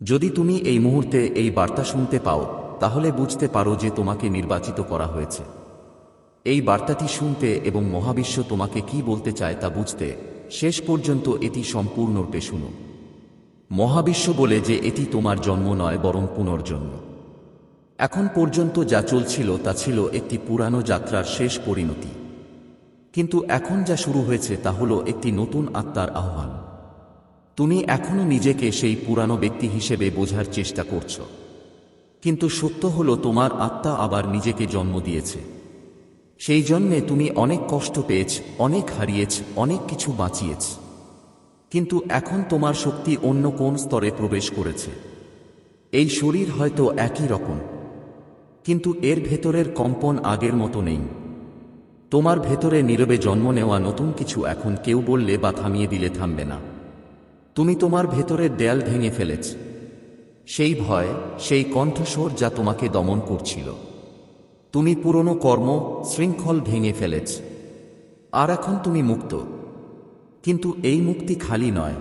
যদি তুমি এই মুহূর্তে এই বার্তা শুনতে পাও, তাহলে বুঝতে পারো যে তোমাকে নির্বাচিত করা হয়েছে। এই বার্তাটি শুনতে এবং মহাবিশ্ব তোমাকে কি বলতে চায় তা বুঝতে শেষ পর্যন্ত এটি সম্পূর্ণরূপে শুনো। মহাবিশ্ব বলে যে এটি তোমার জন্ম নয়, বরং পুনর্জন্ম। এখন পর্যন্ত যা চলছিল তা ছিল একটি পুরানো যাত্রার শেষ পরিণতি। কিন্তু এখন যা শুরু হয়েছে তা হল একটি নতুন আত্মার আহ্বান। তুমি এখনও নিজেকে সেই পুরানো ব্যক্তি হিসেবে বোঝার চেষ্টা করছ। কিন্তু সত্য হলো তোমার আত্মা আবার নিজেকে জন্ম দিয়েছে। সেই জন্যে তুমি অনেক কষ্ট পেয়েছ, অনেক হারিয়েছ, অনেক কিছু বাঁচিয়েছ। কিন্তু এখন তোমার শক্তি অন্য কোন স্তরে প্রবেশ করেছে। এই শরীর হয়তো একই রকম। কিন্তু এর ভেতরের কম্পন আগের মতো নেই। তোমার ভেতরে নীরবে জন্ম নেওয়া নতুন কিছু এখন কেউ বললে বা থামিয়ে দিলে থামবে না। তুমি তোমার ভেতরের দেয়াল ভেঙে ফেলেছ। সেই ভয়, সেই কণ্ঠস্বর যা তোমাকে দমন করছিল। তুমি পুরনো কর্ম, শৃঙ্খল ভেঙে ফেলেছ। আর এখন তুমি মুক্ত। কিন্তু এই মুক্তি খালি নয়।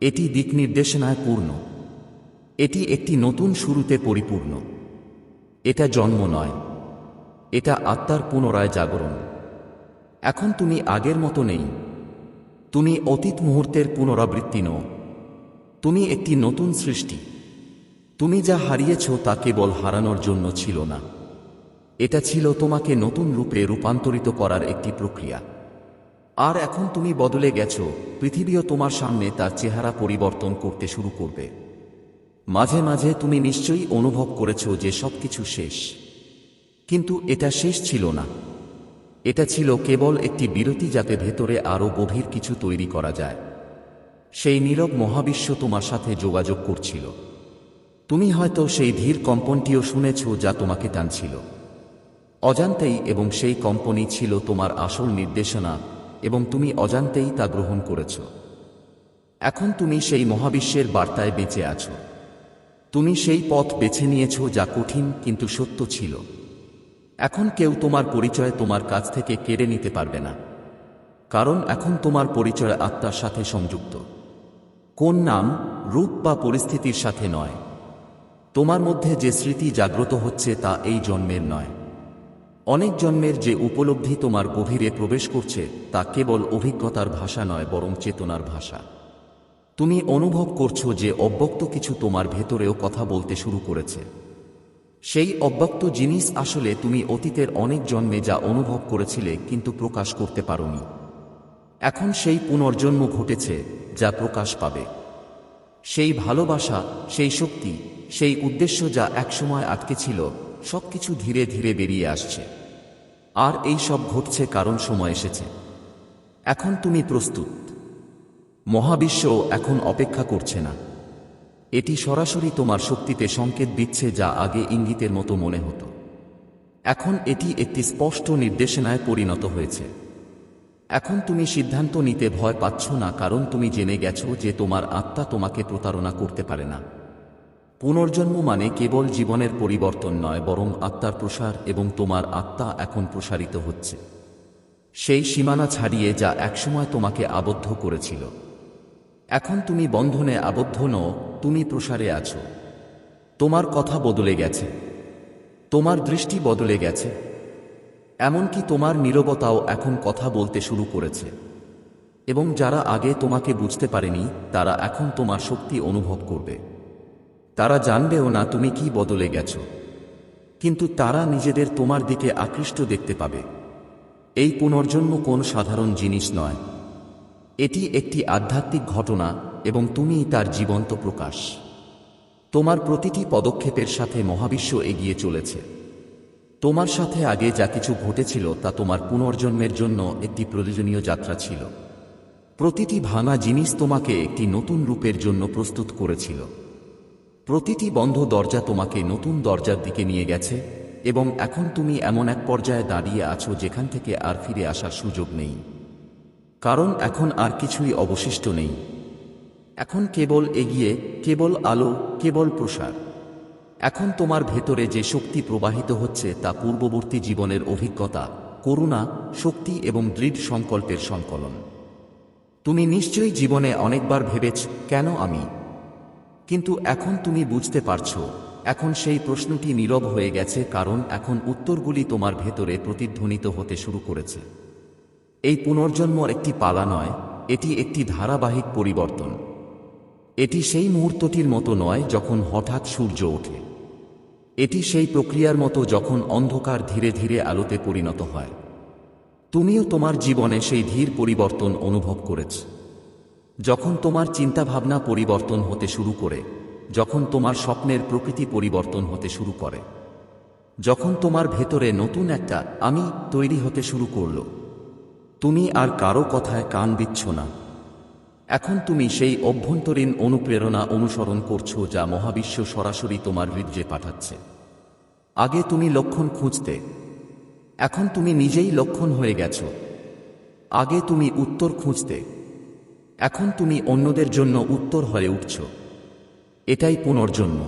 এটি দিক নির্দেশনায় পূর্ণ। এটি একটি নতুন শুরুতে পরিপূর্ণ। এটা জন্ম নয়। এটা আত্মার পুনরায় জাগরণ। এখন তুমি আগের মতো নেই। তুমি অতীত মুহূর্তের পুনরাবৃত্তি নও। তুমি একটি নতুন সৃষ্টি। তুমি যা হারিয়েছ তা কেবল হারানোর জন্য ছিল না। এটা ছিল তোমাকে নতুন রূপে রূপান্তরিত করার একটি প্রক্রিয়া। আর এখন তুমি বদলে গেছো, পৃথিবীও তোমার সামনে তার চেহারা পরিবর্তন করতে শুরু করবে। মাঝে মাঝে তুমি নিশ্চয়ই অনুভব করেছ যে সবকিছু শেষ। কিন্তু এটা শেষ ছিল না। এটা ছিল কেবল একটি বিরতি যাতে ভেতরে আরও গভীর কিছু তৈরি করা যায়। সেই নীরব মহাবিশ্ব তোমার সাথে যোগাযোগ করছিল। তুমি হয়তো সেই ধীর কম্পনটিও শুনেছ যা তোমাকে টানছিল। অজান্তেই এবং সেই কম্পনই ছিল তোমার আসল নির্দেশনা এবং তুমি অজান্তেই তা গ্রহণ করেছ। এখন তুমি সেই মহাবিশ্বের বার্তায় বেঁচে আছো। তুমি সেই পথ বেছে নিয়েছ যা কঠিন কিন্তু সত্য ছিল। এখন কেউ তোমার পরিচয় তোমার কাছ থেকে কেড়ে নিতে পারবে না। কারণ এখন তোমার পরিচয় আত্মার সাথে সংযুক্ত। কোন নাম, রূপ বা পরিস্থিতির সাথে নয়। তোমার মধ্যে যে স্মৃতি জাগ্রত হচ্ছে তা এই জন্মের নয়। অনেক জন্মের যে উপলব্ধি তোমার গভীরে প্রবেশ করছে তা কেবল অভিজ্ঞতার ভাষা নয়, বরং চেতনার ভাষা। তুমি অনুভব করছ যে অব্যক্ত কিছু তোমার ভেতরেও কথা বলতে শুরু করেছে। সেই অব্যক্ত জিনিস আসলে তুমি অতীতের অনেক জন্মে যা অনুভব করেছিলে কিন্তু প্রকাশ করতে পারোনি। এখন সেই পুনর্জন্ম ঘটেছে, যা প্রকাশ পাবে। সেই ভালোবাসা, সেই শক্তি, সেই উদ্দেশ্য যা একসময় আটকে ছিল, সবকিছু ধীরে ধীরে বেরিয়ে আসছে। আর এই সব ঘটছে কারণ সময় এসেছে। এখন তুমি প্রস্তুত। মহাবিশ্ব এখন অপেক্ষা করছে না। এটি সরাসরি তোমার শক্তিতে সংকেত দিচ্ছে যা আগে ইঙ্গিতের মতো মনে হতো। এখন এটি একটি স্পষ্ট নির্দেশনায় পরিণত হয়েছে। এখন তুমি সিদ্ধান্ত নিতে ভয় পাচ্ছ না, কারণ তুমি জেনে গেছো যে তোমার আত্মা তোমাকে প্রতারণা করতে পারে না। পুনর্জন্ম মানে কেবল জীবনের পরিবর্তন নয়, বরং আত্মার প্রসার এবং তোমার আত্মা এখন প্রসারিত হচ্ছে। সেই সীমানা ছাড়িয়ে যা একসময় তোমাকে আবদ্ধ করেছিল। এখন তুমি বন্ধনে আবদ্ধ নও, তুমি প্রসারে আছো। তোমার কথা বদলে গেছে। তোমার দৃষ্টি বদলে গেছে। এমনকি তোমার নীরবতাও এখন কথা বলতে শুরু করেছে। এবং যারা আগে তোমাকে বুঝতে পারেনি, তারা এখন তোমার শক্তি অনুভব করবে। তারা জানবেও না তুমি কি বদলে গেছ। কিন্তু তারা নিজেদের তোমার দিকে আকৃষ্ট দেখতে পাবে। এই পুনর্জন্ম কোন সাধারণ জিনিস নয়। এটি একটি আধ্যাত্মিক ঘটনা এবং তুমিই তার জীবন্ত প্রকাশ। তোমার প্রতিটি পদক্ষেপের সাথে মহাবিশ্ব এগিয়ে চলেছে। তোমার সাথে আগে যা কিছু ঘটেছিল তা তোমার পুনর্জন্মের জন্য একটি প্রয়োজনীয় যাত্রা ছিল। প্রতিটি ভাঙা জিনিস তোমাকে একটি নতুন রূপের জন্য প্রস্তুত করেছিল। প্রতিটি বন্ধ দরজা তোমাকে নতুন দরজার দিকে নিয়ে গেছে এবং এখন তুমি এমন এক পর্যায়ে দাঁড়িয়ে আছো যেখান থেকে আর ফিরে আসার সুযোগ নেই। কারণ এখন আর কিছুই অবশিষ্ট নেই। এখন কেবল এগিয়ে, কেবল আলো, কেবল প্রসার। এখন তোমার ভেতরে যে শক্তি প্রবাহিত হচ্ছে তা পূর্ববর্তী জীবনের অভিজ্ঞতা, করুণা, শক্তি এবং দৃঢ় সংকল্পের সংকলন। তুমি নিশ্চয়ই জীবনে অনেকবার ভেবেছ, কেন আমি? কিন্তু এখন তুমি বুঝতে পারছ, এখন সেই প্রশ্নটি নীরব হয়ে গেছে কারণ এখন উত্তরগুলি তোমার ভেতরে প্রতিধ্বনিত হতে শুরু করেছে। এই পুনর্জন্ম একটি পালা নয়, এটি একটি ধারাবাহিক পরিবর্তন। এটি সেই মুহূর্তটির মতো নয় যখন হঠাৎ সূর্য ওঠে। এটি সেই প্রক্রিয়ার মতো যখন অন্ধকার ধীরে ধীরে আলোতে পরিণত হয়। তুমিও তোমার জীবনে সেই ধীর পরিবর্তন অনুভব করেছ। যখন তোমার চিন্তাভাবনা পরিবর্তন হতে শুরু করে, যখন তোমার স্বপ্নের প্রকৃতি পরিবর্তন হতে শুরু করে, যখন তোমার ভেতরে নতুন একটা আমি তৈরি হতে শুরু করল তুমি আর কারও কথায় কান দিচ্ছ না। এখন তুমি সেই অভ্যন্তরীণ অনুপ্রেরণা অনুসরণ করছ যা মহাবিশ্ব সরাসরি তোমার হৃদয়ে পাঠাচ্ছে। আগে তুমি লক্ষণ খুঁজতে, এখন তুমি নিজেই লক্ষণ হয়ে গেছ। আগে তুমি উত্তর খুঁজতে, এখন তুমি অন্যদের জন্য উত্তর হয়ে উঠছ। এটাই পুনর্জন্ম।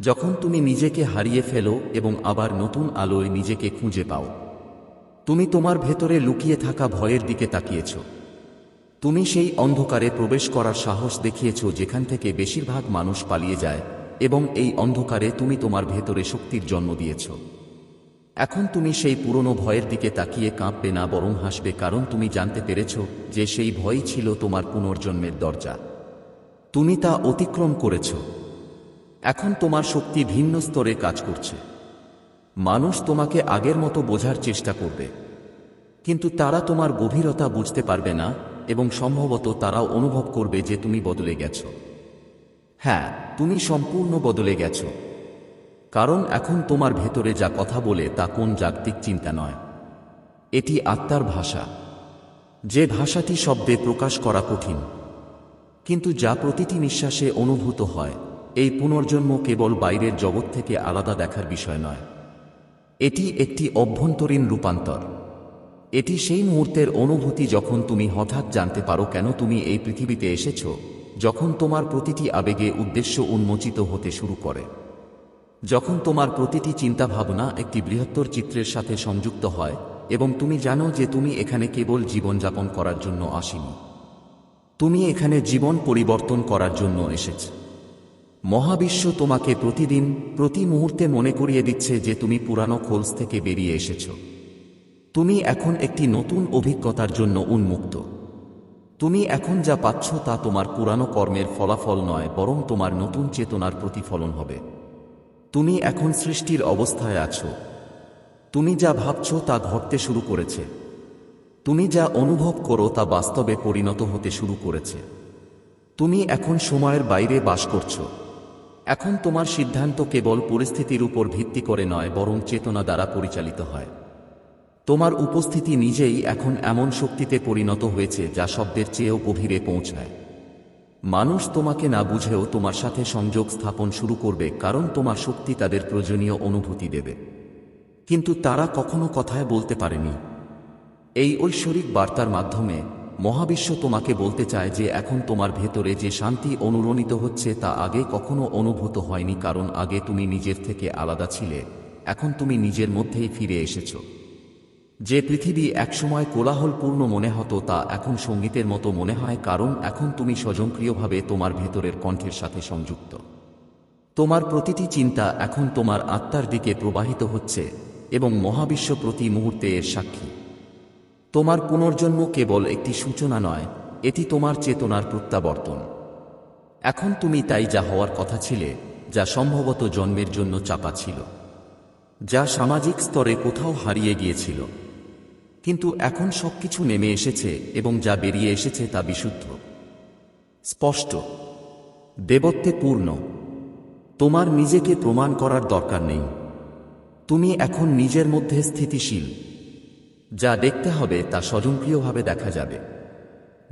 যখন তুমি নিজেকে হারিয়ে ফেলো এবং আবার নতুন আলোয় নিজেকে খুঁজে পাও তুমি তোমার ভেতরে লুকিয়ে থাকা ভয়ের দিকে তাকিয়েছ। তুমি সেই অন্ধকারে প্রবেশ করার সাহস দেখিয়েছ যেখান থেকে বেশিরভাগ মানুষ পালিয়ে যায় এবং এই অন্ধকারে তুমি তোমার ভেতরে শক্তির জন্ম দিয়েছ। এখন তুমি সেই পুরনো ভয়ের দিকে তাকিয়ে কাঁপবে না বরং হাসবে কারণ তুমি জানতে পেরেছ যে সেই ভয়ই ছিল তোমার পুনর্জন্মের দরজা। তুমি তা অতিক্রম করেছ। এখন তোমার শক্তি ভিন্ন স্তরে কাজ করছে। মানুষ তোমাকে আগের মতো বোঝার চেষ্টা করবে। কিন্তু তারা তোমার গভীরতা বুঝতে পারবে না, এবং সম্ভবত তারাও অনুভব করবে যে তুমি বদলে গেছ। হ্যাঁ তুমি সম্পূর্ণ বদলে গেছ। কারণ এখন তোমার ভেতরে যা কথা বলে তা কোন জাগতিক চিন্তা নয়। এটি আত্মার ভাষা। যে ভাষাটি শব্দে প্রকাশ করা কঠিন। কিন্তু যা প্রতিটি নিঃশ্বাসে অনুভূত হয়, এই পুনর্জন্ম কেবল বাইরের জগৎ থেকে আলাদা দেখার বিষয় নয়। এটি একটি অভ্যন্তরীণ রূপান্তর। এটি সেই মুহূর্তের অনুভূতি যখন তুমি হঠাৎ জানতে পারো কেন তুমি এই পৃথিবীতে এসেছ, যখন তোমার প্রতিটি আবেগে উদ্দেশ্য উন্মোচিত হতে শুরু করে। যখন তোমার প্রতিটি চিন্তাভাবনা একটি বৃহত্তর চিত্রের সাথে সংযুক্ত হয় এবং তুমি জানো যে তুমি এখানে কেবল জীবনযাপন করার জন্য আসিনি। তুমি এখানে জীবন পরিবর্তন করার জন্য এসেছ। মহাবিশ্ব তোমাকে প্রতিদিন, প্রতি মুহূর্তে মনে করিয়ে দিচ্ছে যে তুমি পুরানো খোলস থেকে বেরিয়ে এসেছ। তুমি এখন একটি নতুন অভিজ্ঞতার জন্য উন্মুক্ত। তুমি এখন যা পাচ্ছ তা তোমার পুরানো কর্মের ফলাফল নয়, বরং তোমার নতুন চেতনার প্রতিফলন হবে। তুমি এখন সৃষ্টির অবস্থায় আছো। তুমি যা ভাবছ তা ঘটতে শুরু করেছে। তুমি যা অনুভব করো তা বাস্তবে পরিণত হতে শুরু করেছে। তুমি এখন সময়ের বাইরে বাস করছ। এখন তোমার সিদ্ধান্ত কেবল পরিস্থিতির উপর ভিত্তি করে নয়, বরং চেতনা দ্বারা পরিচালিত হয়। তোমার উপস্থিতি নিজেই এখন এমন শক্তিতে পরিণত হয়েছে, যা শব্দের চেয়েও গভীরে পৌঁছায়। মানুষ তোমাকে না বুঝেও তোমার সাথে সংযোগ স্থাপন শুরু করবে, কারণ তোমার শক্তি তাদের প্রয়োজনীয় অনুভূতি দেবে। কিন্তু তারা কখনো কথায় বলতে পারেনি। এই ঐশ্বরিক বার্তার মাধ্যমে মহাবিশ্ব তোমাকে বলতে চায় যে এখন তোমার ভেতরে যে শান্তি অনুরণিত হচ্ছে তা আগে কখনো অনুভূত হয়নি কারণ আগে তুমি নিজের থেকে আলাদা ছিলে। এখন তুমি নিজের মধ্যেই ফিরে এসেছ। যে পৃথিবী একসময় কোলাহলপূর্ণ মনে হতো তা এখন সঙ্গীতের মতো মনে হয় কারণ এখন তুমি স্বজনক্রিয়ভাবে তোমার ভেতরের কণ্ঠের সাথে সংযুক্ত। তোমার প্রতিটি চিন্তা এখন তোমার আত্মার দিকে প্রবাহিত হচ্ছে এবং মহাবিশ্ব প্রতি মুহূর্তে এর সাক্ষী। তোমার পুনর্জন্ম কেবল একটি সূচনা নয়, এটি তোমার চেতনার প্রত্যাবর্তন। এখন তুমি তাই যা হওয়ার কথা ছিলে, যা সম্ভবত জন্মের জন্য চাপা ছিল, যা সামাজিক স্তরে কোথাও হারিয়ে গিয়েছিল। কিন্তু এখন সবকিছু নেমে এসেছে এবং যা বেরিয়ে এসেছে তা বিশুদ্ধ। স্পষ্ট। দেবত্বে পূর্ণ। তোমার নিজেকে প্রমাণ করার দরকার নেই। তুমি এখন নিজের মধ্যে স্থিতিশীল। যা দেখতে হবে তা স্বজনপ্রিয়ভাবে দেখা যাবে।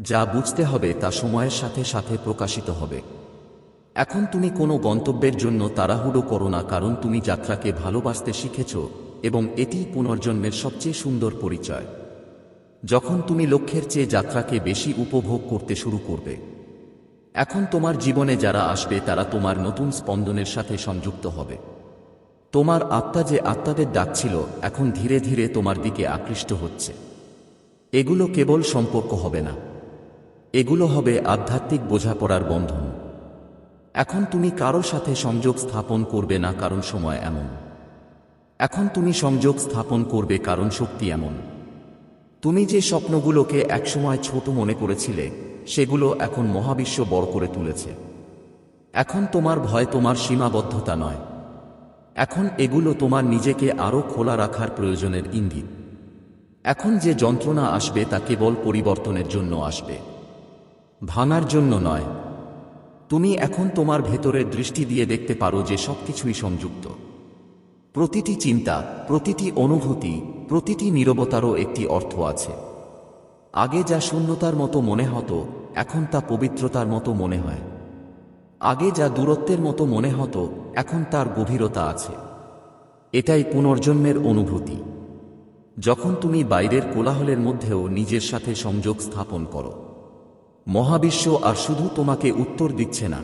যা বুঝতে হবে তা সময়ের সাথে সাথে প্রকাশিত হবে। এখন তুমি কোনো গন্তব্যের জন্য তাড়াহুড়ো করো না, কারণ তুমি যাত্রাকে ভালোবাসতে শিখেছ এবং এটি পুনর্জন্মের সবচেয়ে সুন্দর পরিচয়। যখন তুমি লক্ষ্যের চেয়ে যাত্রাকে বেশি উপভোগ করতে শুরু করবে, এখন তোমার জীবনে যারা আসবে তারা তোমার নতুন স্পন্দনের সাথে সংযুক্ত হবে। তোমার আত্মা যে আত্মাদের ডাকছিল এখন ধীরে ধীরে তোমার দিকে আকৃষ্ট হচ্ছে। এগুলো কেবল সম্পর্ক হবে না। এগুলো হবে আধ্যাত্মিক বোঝাপড়ার বন্ধন। এখন তুমি কারও সাথে সংযোগ স্থাপন করবে না কারণ সময় এমন। এখন তুমি সংযোগ স্থাপন করবে কারণ শক্তি এমন। তুমি যে স্বপ্নগুলোকে একসময় ছোট মনে করেছিলে, সেগুলো এখন মহাবিশ্ব বড় করে তুলেছে। এখন তোমার ভয় তোমার সীমাবদ্ধতা নয়। এখন এগুলো তোমার নিজেকে আরও খোলা রাখার প্রয়োজনের ইঙ্গিত। এখন যে যন্ত্রণা আসবে তা কেবল পরিবর্তনের জন্য আসবে। ভাঙার জন্য নয়। তুমি এখন তোমার ভেতরের দৃষ্টি দিয়ে দেখতে পারো যে সবকিছুই সংযুক্ত। প্রতিটি চিন্তা, প্রতিটি অনুভূতি, প্রতিটি নীরবতারও একটি অর্থ আছে। আগে যা শূন্যতার মতো মনে হতো, এখন তা পবিত্রতার মতো মনে হয়। আগে যা দূরত্বের মতো মনে হতো এখন তার গভীরতা আছে। এটাই পুনর্জন্মের অনুভূতি। যখন তুমি বাইরের কোলাহলের মধ্যেও নিজের সাথে সংযোগ স্থাপন করো। মহাবিশ্ব আর শুধু তোমাকে উত্তর দিচ্ছে না।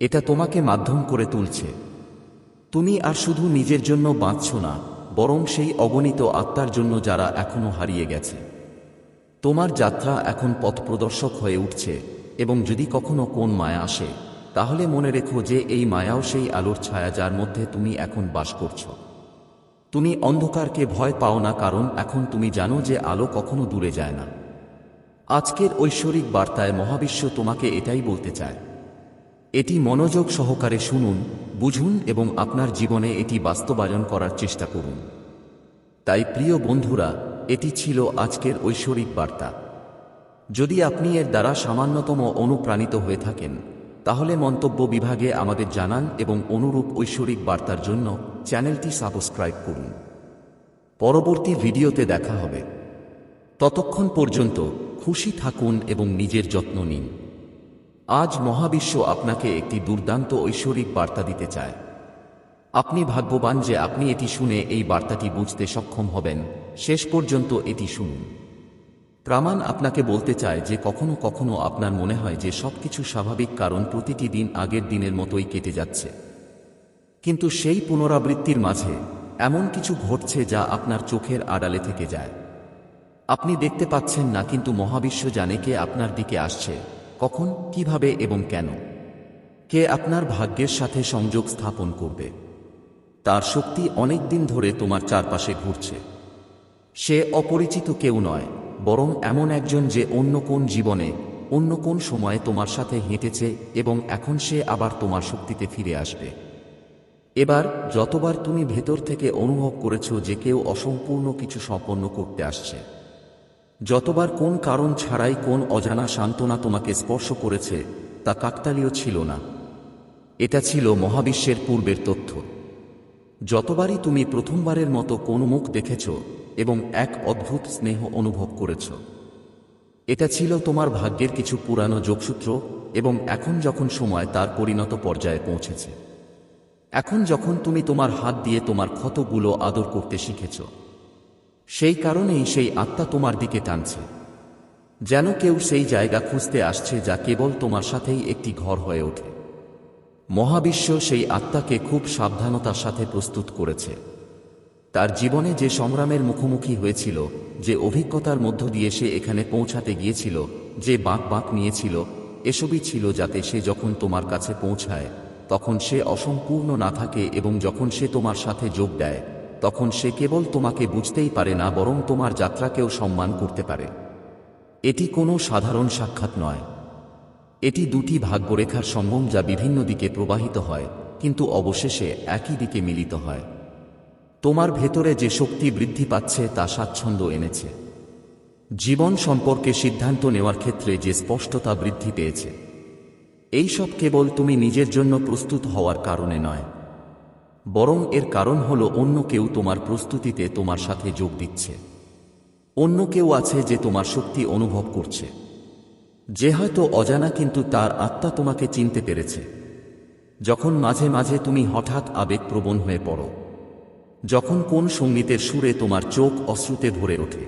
এটা তোমাকে মাধ্যম করে তুলছে। তুমি আর শুধু নিজের জন্য বাঁচছ না, বরং সেই অগণিত আত্মার জন্য যারা এখনও হারিয়ে গেছে। তোমার যাত্রা এখন পথপ্রদর্শক হয়ে উঠছে এবং যদি কখনো কোন মায়া আসে তাহলে মনে রেখো যে এই মায়াও সেই আলোর ছায়া যার মধ্যে তুমি এখন বাস করছ। তুমি অন্ধকারকে ভয় পাও না, কারণ এখন তুমি জানো যে আলো কখনো দূরে যায় না। আজকের ঐশ্বরিক বার্তায় মহাবিশ্ব তোমাকে এটাই বলতে চায়। এটি মনোযোগ সহকারে শুনুন, বুঝুন এবং আপনার জীবনে এটি বাস্তবায়ন করার চেষ্টা করুন। তাই প্রিয় বন্ধুরা, এটি ছিল আজকের ঐশ্বরিক বার্তা। যদি আপনি এর দ্বারা সামান্যতম অনুপ্রাণিত হয়ে থাকেন তাহলে মন্তব্য বিভাগে আমাদের জানান এবং অনুরূপ ঐশ্বরিক বার্তার জন্য চ্যানেলটি সাবস্ক্রাইব করুন। পরবর্তী ভিডিওতে দেখা হবে। ততক্ষণ পর্যন্ত খুশি থাকুন এবং নিজের যত্ন নিন। আজ মহাবিশ্ব আপনাকে একটি দুর্দান্ত ঐশ্বরিক বার্তা দিতে চায়। আপনি ভাগ্যবান যে আপনি এটি শুনে এই বার্তাটি বুঝতে সক্ষম হবেন। শেষ পর্যন্ত এটি শুনুন। প্রামাণ আপনাকে বলতে চায় যে কখনো কখনো আপনার মনে হয় যে সবকিছু স্বাভাবিক কারণ প্রতিটি দিন আগের দিনের মতোই কেটে যাচ্ছে। কিন্তু সেই পুনরাবৃত্তির মাঝে এমন কিছু ঘটছে যা আপনার চোখের আড়ালে থেকে যায়। আপনি দেখতে পাচ্ছেন না, কিন্তু মহাবিশ্ব জানে কে আপনার দিকে আসছে, কখন, কীভাবে এবং কেন। কে আপনার ভাগ্যের সাথে সংযোগ স্থাপন করবে। তার শক্তি অনেক দিন ধরে তোমার চারপাশে ঘুরছে। সে অপরিচিত কেউ নয় বরং এমন একজন যে অন্য কোন জীবনে, অন্য কোন সময়ে তোমার সাথে হেঁটেছে এবং এখন সে আবার তোমার শক্তিতে ফিরে আসবে। এবার যতবার তুমি ভেতর থেকে অনুভব করেছ যে কেউ অসম্পূর্ণ কিছু সম্পন্ন করতে আসছে, যতবার কোন কারণ ছাড়াই কোন অজানা সান্ত্বনা তোমাকে স্পর্শ করেছে, তা কাকতালীয় ছিল না। এটা ছিল মহাবিশ্বের পূর্বের তথ্য। যতবারই তুমি প্রথমবারের মতো কোন মুখ দেখেছ এবং এক অদ্ভুত স্নেহ অনুভব করেছ। এটা ছিল তোমার ভাগ্যের কিছু পুরানো যোগসূত্র এবং এখন যখন সময় তার পরিণত পর্যায়ে পৌঁছেছে। এখন যখন তুমি তোমার হাত দিয়ে তোমার ক্ষতগুলো আদর করতে শিখেছ। সেই কারণেই সেই আত্মা তোমার দিকে টানছে। যেন কেউ সেই জায়গা খুঁজতে আসছে যা কেবল তোমার সাথেই একটি ঘর হয়ে ওঠে। মহাবিশ্ব সেই আত্মাকে খুব সাবধানতার সাথে প্রস্তুত করেছে। তার জীবনে যে সংগ্রামের মুখোমুখি হয়েছিল, যে অভিজ্ঞতার মধ্য দিয়ে সে এখানে পৌঁছাতে গিয়েছিল, যে বাঁক বাঁক নিয়েছিল, এসবই ছিল যাতে সে যখন তোমার কাছে পৌঁছায়, তখন সে অসম্পূর্ণ না থাকে এবং যখন সে তোমার সাথে যোগ দেয়, তখন সে কেবল তোমাকে বুঝতেই পারে না বরং তোমার যাত্রাকেও সম্মান করতে পারে। এটি কোনো সাধারণ সাক্ষাৎ নয়। এটি দুটি ভাগ্যরেখার সঙ্গম যা বিভিন্ন দিকে প্রবাহিত হয়, কিন্তু অবশেষে একই দিকে মিলিত হয়। তোমার ভেতরে যে শক্তি বৃদ্ধি পাচ্ছে তা স্বাচ্ছন্দ্য এনেছে। জীবন সম্পর্কে সিদ্ধান্ত নেওয়ার ক্ষেত্রে যে স্পষ্টতা বৃদ্ধি পেয়েছে। এই সব কেবল তুমি নিজের জন্য প্রস্তুত হওয়ার কারণে নয়। বরং এর কারণ হলো অন্য কেউ তোমার প্রস্তুতিতে তোমার সাথে যোগ দিচ্ছে। অন্য কেউ আছে যে তোমার শক্তি অনুভব করছে। যে হয়তো অজানা কিন্তু তার আত্মা তোমাকে চিনতে পেরেছে। যখন মাঝে মাঝে তুমি হঠাৎ আবেগপ্রবণ হয়ে পড়ো, যখন কোন সঙ্গীতের সুরে তোমার চোখ অশ্রুতে ভরে ওঠে,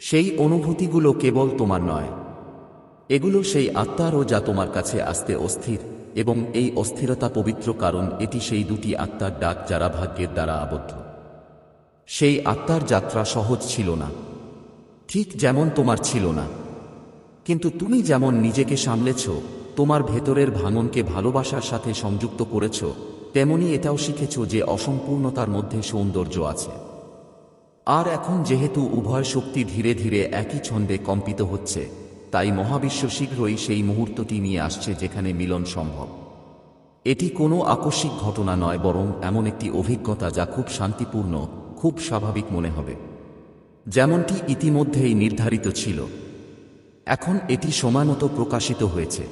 সেই অনুভূতিগুলো কেবল তোমার নয়, এগুলো সেই আত্মারও যা তোমার কাছে আসতে অস্থির এবং এই অস্থিরতা পবিত্র কারণ এটি সেই দুটি আত্মার ডাক যারা ভাগ্যের দ্বারা আবদ্ধ। সেই আত্মার যাত্রা সহজ ছিল না, ঠিক যেমন তোমার ছিল না। কিন্তু তুমি যেমন নিজেকে সামলেছ, তোমার ভেতরের ভাঙনকে ভালোবাসার সাথে সংযুক্ত করেছ, তেমনি এটাও শিখেছ যে অসম্পূর্ণতার মধ্যে সৌন্দর্য আছে। আর এখন যেহেতু উভয় শক্তি ধীরে ধীরে একই ছন্দে কম্পিত হচ্ছে, তাই মহাবিশ্ব শীঘ্রই সেই মুহূর্তটি নিয়ে আসছে যেখানে মিলন সম্ভব। এটি কোনো আকস্মিক ঘটনা নয়, বরং এমন একটি অভিজ্ঞতা যা খুব শান্তিপূর্ণ, খুব স্বাভাবিক মনে হবে। যেমনটি ইতিমধ্যেই নির্ধারিত ছিল। এখন এটি সময়মতো প্রকাশিত হয়েছে।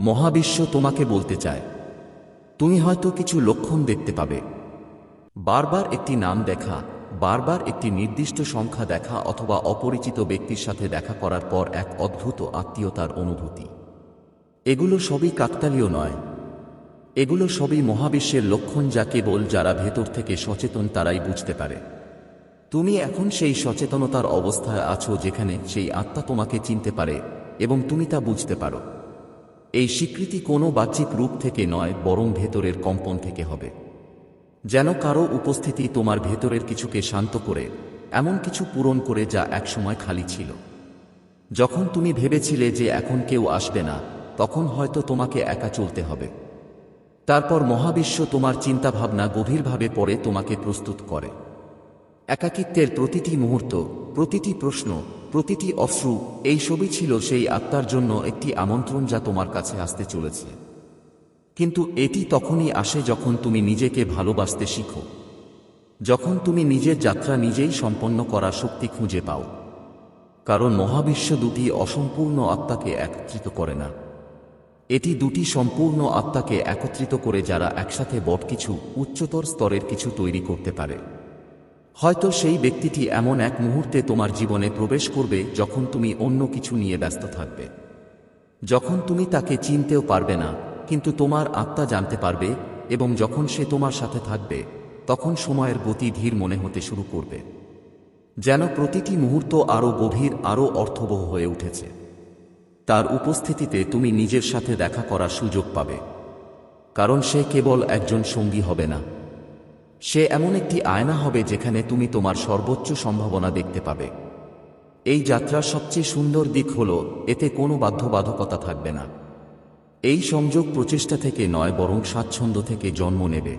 মহাবিশ্ব তোমাকে বলতে চায়। তুমি হয়তো কিছু লক্ষণ দেখতে পাবে। বারবার একটি নাম দেখা, বারবার একটি নির্দিষ্ট সংখ্যা দেখা অথবা অপরিচিত ব্যক্তির সাথে দেখা করার পর এক অদ্ভুত আত্মীয়তার অনুভূতি। এগুলো সবই কাকতালীয় নয়। এগুলো সবই মহাবিশ্বের লক্ষণ যা কেবল যারা ভেতর থেকে সচেতন তারাই বুঝতে পারে। তুমি এখন সেই সচেতনতার অবস্থায় আছো যেখানে সেই আত্মা তোমাকে চিনতে পারে এবং তুমি তা বুঝতে পারো। এই স্বীকৃতি কোনো বাহ্যিক রূপ থেকে নয়, বরং ভেতরের কম্পন থেকে হবে। যেন কারও উপস্থিতি তোমার ভেতরের কিছুকে শান্ত করে, এমন কিছু পূরণ করে যা একসময় খালি ছিল। যখন তুমি ভেবেছিলে যে এখন কেউ আসবে না, তখন হয়তো তোমাকে একা চলতে হবে। তারপর মহাবিশ্ব তোমার চিন্তাভাবনা গভীরভাবে পরে তোমাকে প্রস্তুত করে। একাকিত্বের প্রতিটি মুহূর্ত, প্রতিটি প্রশ্ন, প্রতিটি অশ্রু এই সবই ছিল সেই আত্মার জন্য একটি আমন্ত্রণ যা তোমার কাছে আসতে চলেছে। কিন্তু এটি তখনই আসে যখন তুমি নিজেকে ভালোবাসতে শিখো। যখন তুমি নিজের যাত্রা নিজেই সম্পন্ন করার শক্তি খুঁজে পাও। কারণ মহাবিশ্ব দুটি অসম্পূর্ণ আত্মাকে একত্রিত করে না। এটি দুটি সম্পূর্ণ আত্মাকে একত্রিত করে যারা একসাথে বট কিছু উচ্চতর স্তরের কিছু তৈরি করতে পারে। হয়তো সেই ব্যক্তিটি এমন এক মুহূর্তে তোমার জীবনে প্রবেশ করবে যখন তুমি অন্য কিছু নিয়ে ব্যস্ত থাকবে। যখন তুমি তাকে চিনতেও পারবে না, কিন্তু তোমার আত্মা জানতে পারবে এবং যখন সে তোমার সাথে থাকবে, তখন সময়ের গতি ধীর মনে হতে শুরু করবে। যেন প্রতিটি মুহূর্ত আরও গভীর, আরও অর্থবহ হয়ে উঠেছে। তার উপস্থিতিতে তুমি নিজের সাথে দেখা করার সুযোগ পাবে। কারণ সে কেবল একজন সঙ্গী হবে না। সে এমন একটি আয়না হবে যেখানে তুমি তোমার সর্বোচ্চ সম্ভাবনা দেখতে পাবে। এই যাত্রার সবচেয়ে সুন্দর দিক হল, এতে কোনো বাধ্যবাধকতা থাকবে না। এই সংযোগ প্রচেষ্টা থেকে নয়, বরং স্বাচ্ছন্দ্য থেকে জন্ম নেবে।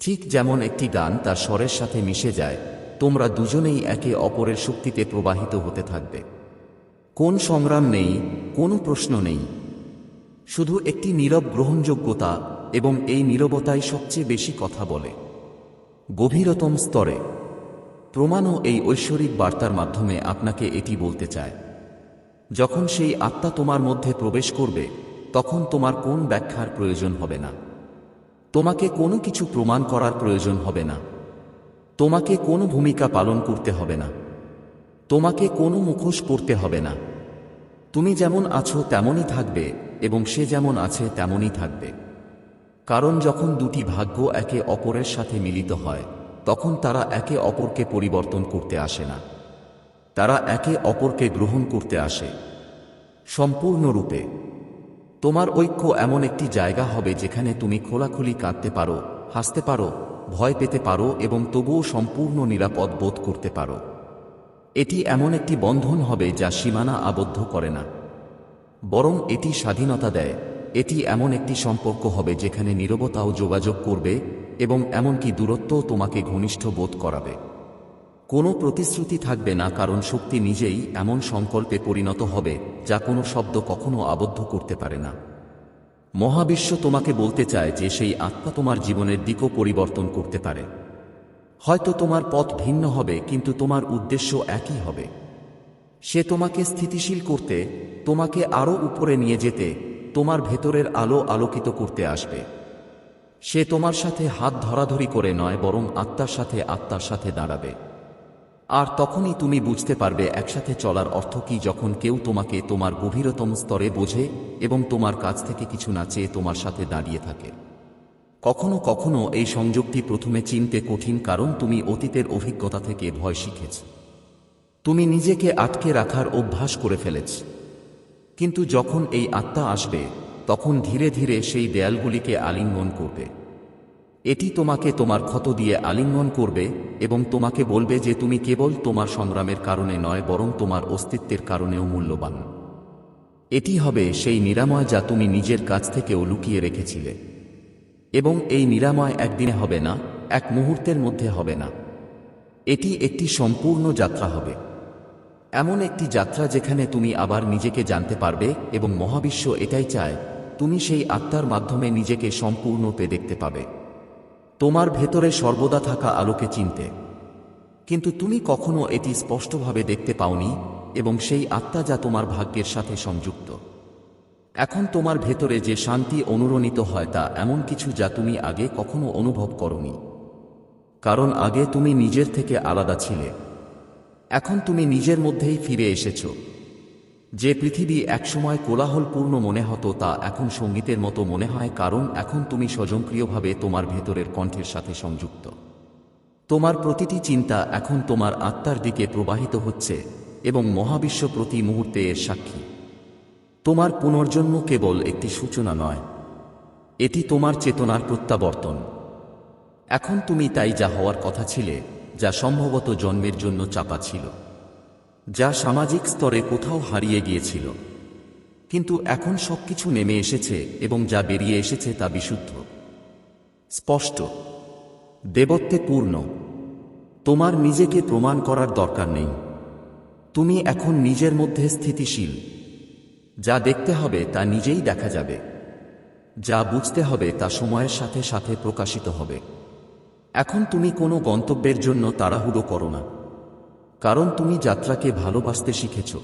ঠিক যেমন একটি গান তার স্বরের সাথে মিশে যায়, তোমরা দুজনেই একে অপরের শক্তিতে প্রবাহিত হতে থাকবে। কোন সংগ্রাম নেই, কোনো প্রশ্ন নেই। শুধু একটি নীরব গ্রহণযোগ্যতা এবং এই নীরবতাই সবচেয়ে বেশি কথা বলে। গভীরতম স্তরে। প্রমাণও এই ঐশ্বরিক বার্তার মাধ্যমে আপনাকে এটি বলতে চায়। যখন সেই আত্মা তোমার মধ্যে প্রবেশ করবে, তখন তোমার কোন ব্যাখ্যার প্রয়োজন হবে না। তোমাকে কোনো কিছু প্রমাণ করার প্রয়োজন হবে না। তোমাকে কোনো ভূমিকা পালন করতে হবে না। তোমাকে কোনো মুখোশ পড়তে হবে না। তুমি যেমন আছো তেমনই থাকবে এবং সে যেমন আছে তেমনই থাকবে। কারণ যখন দুটি ভাগ্য একে অপরের সাথে মিলিত হয়, তখন তারা একে অপরকে পরিবর্তন করতে আসে না। তারা একে অপরকে গ্রহণ করতে আসে। সম্পূর্ণরূপে, তোমার ঐক্য এমন একটি জায়গা হবে যেখানে তুমি খোলাখুলি কাঁদতে পারো, হাসতে পারো, ভয় পেতে পারো এবং তবুও সম্পূর্ণ নিরাপদ বোধ করতে পারো। এটি এমন একটি বন্ধন হবে যা সীমানা আবদ্ধ করে না। বরং এটি স্বাধীনতা দেয়। এটি এমন একটি সম্পর্ক হবে যেখানে নীরবতাও যোগাযোগ করবে এবং এমনকি দূরত্বও তোমাকে ঘনিষ্ঠ বোধ করাবে। কোনো প্রতিশ্রুতি থাকবে না, কারণ শক্তি নিজেই এমন সংকল্পে পরিণত হবে যা কোনো শব্দ কখনো আবদ্ধ করতে পারে না। মহাবিশ্ব তোমাকে বলতে চায় যে সেই আত্মা তোমার জীবনের দিকও পরিবর্তন করতে পারে। হয়তো তোমার পথ ভিন্ন হবে, কিন্তু তোমার উদ্দেশ্য একই হবে। সে তোমাকে স্থিতিশীল করতে, তোমাকে আরও উপরে নিয়ে যেতে তোমার ভেতরের আলো আলোকিত করতে আসবে। সে তোমার সাথে হাত ধরাধরি করে নয়, বরং আত্মার সাথে আত্মার সাথে দাঁড়াবে। আর তখনই তুমি বুঝতে পারবে একসাথে চলার অর্থ কি, যখন কেউ তোমাকে তোমার গভীরতম স্তরে বোঝে এবং তোমার কাছ থেকে কিছু না চেয়ে তোমার সাথে দাঁড়িয়ে থাকে। কখনো কখনো এই সংযোগটি প্রথমে চিনতে কঠিন, কারণ তুমি অতীতের অভিজ্ঞতা থেকে ভয় শিখেছ। তুমি নিজেকে আটকে রাখার অভ্যাস করে ফেলেছ। কিন্তু যখন এই আত্মা আসবে, তখন ধীরে ধীরে সেই দেয়ালগুলিকে আলিঙ্গন করবে। এটি তোমাকে তোমার ক্ষত দিয়ে আলিঙ্গন করবে এবং তোমাকে বলবে যে তুমি কেবল তোমার সংগ্রামের কারণে নয়, বরং তোমার অস্তিত্বের কারণেও মূল্যবান। এটি হবে সেই নিরাময় যা তুমি নিজের কাছ থেকেও লুকিয়ে রেখেছিলে। এবং এই নিরাময় একদিনে হবে না, এক মুহূর্তের মধ্যে হবে না। এটি একটি সম্পূর্ণ যাত্রা হবে। এমন একটি যাত্রা যেখানে তুমি আবার নিজেকে জানতে পারবে এবং মহাবিশ্ব এটাই চায়, তুমি সেই আত্মার মাধ্যমে নিজেকে সম্পূর্ণতে দেখতে পাবে। তোমার ভেতরে সর্বদা থাকা আলোকে চিনতে। কিন্তু তুমি কখনো এটি স্পষ্টভাবে দেখতে পাওনি এবং সেই আত্মা যা তোমার ভাগ্যের সাথে সংযুক্ত। এখন তোমার ভেতরে যে শান্তি অনুরণিত হয় তা এমন কিছু যা তুমি আগে কখনো অনুভব করনি। কারণ আগে তুমি নিজের থেকে আলাদা ছিলে। এখন তুমি নিজের মধ্যেই ফিরে এসেছ। যে পৃথিবী একসময় কোলাহলপূর্ণ মনে হতো তা এখন সঙ্গীতের মতো মনে হয় কারণ এখন তুমি স্বয়ংক্রিয়ভাবে তোমার ভেতরের কণ্ঠের সাথে সংযুক্ত। তোমার প্রতিটি চিন্তা এখন তোমার আত্মার দিকে প্রবাহিত হচ্ছে এবং মহাবিশ্ব প্রতি মুহূর্তে এর সাক্ষী। তোমার পুনর্জন্ম কেবল একটি সূচনা নয়, এটি তোমার চেতনার প্রত্যাবর্তন। এখন তুমি তাই যা হওয়ার কথা ছিলে যা সম্ভবত জন্মের জন্য চাপা ছিল, যা সামাজিক স্তরে কোথাও হারিয়ে গিয়েছিল। কিন্তু এখন সবকিছু নেমে এসেছে এবং যা বেরিয়ে এসেছে তা বিশুদ্ধ। স্পষ্ট। দেবত্বে পূর্ণ। তোমার নিজেকে প্রমাণ করার দরকার নেই। তুমি এখন নিজের মধ্যে স্থিতিশীল। যা দেখতে হবে তা নিজেই দেখা যাবে। যা বুঝতে হবে তা সময়ের সাথে সাথে প্রকাশিত হবে। এখন তুমি কোনো গন্তব্যের জন্য তাড়াহুড়ো করো না। কারণ তুমি যাত্রাকে ভালোবাসতে শিখেছ।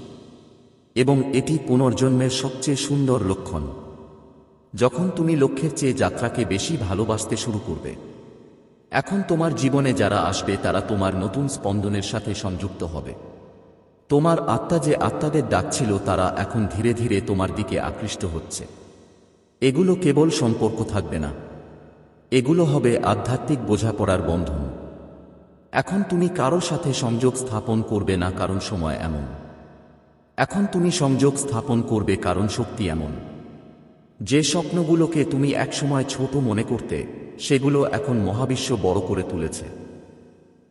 এবং এটি পুনর্জন্মের সবচেয়ে সুন্দর লক্ষণ। যখন তুমি লক্ষ্যের চেয়ে যাত্রাকে বেশি ভালোবাসতে শুরু করবে, এখন তোমার জীবনে যারা আসবে তারা তোমার নতুন স্পন্দনের সাথে সংযুক্ত হবে। তোমার আত্মা যে আত্মাদের ডাকছিল তারা এখন ধীরে ধীরে তোমার দিকে আকৃষ্ট হচ্ছে। এগুলো কেবল সম্পর্ক থাকবে না। এগুলো হবে আধ্যাত্মিক বোঝাপড়ার বন্ধন। এখন তুমি কারও সাথে সংযোগ স্থাপন করবে না কারণ সময় এমন। এখন তুমি সংযোগ স্থাপন করবে কারণ শক্তি এমন। যে স্বপ্নগুলোকে তুমি একসময় ছোট মনে করতে, সেগুলো এখন মহাবিশ্ব বড় করে তুলেছে।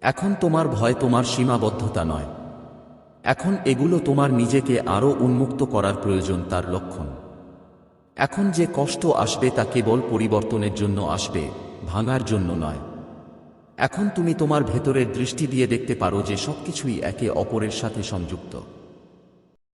এখন তোমার ভয় তোমার সীমাবদ্ধতা নয়। এখন এগুলো তোমার নিজেকে আরও উন্মুক্ত করার প্রয়োজন তার লক্ষণ। এখন যে কষ্ট আসবে তা কেবল পরিবর্তনের জন্য আসবে, ভাঙার জন্য নয়। এখন তুমি তোমার ভেতরের দৃষ্টি দিয়ে দেখতে পারো যে সবকিছুই একে অপরের সাথে সংযুক্ত।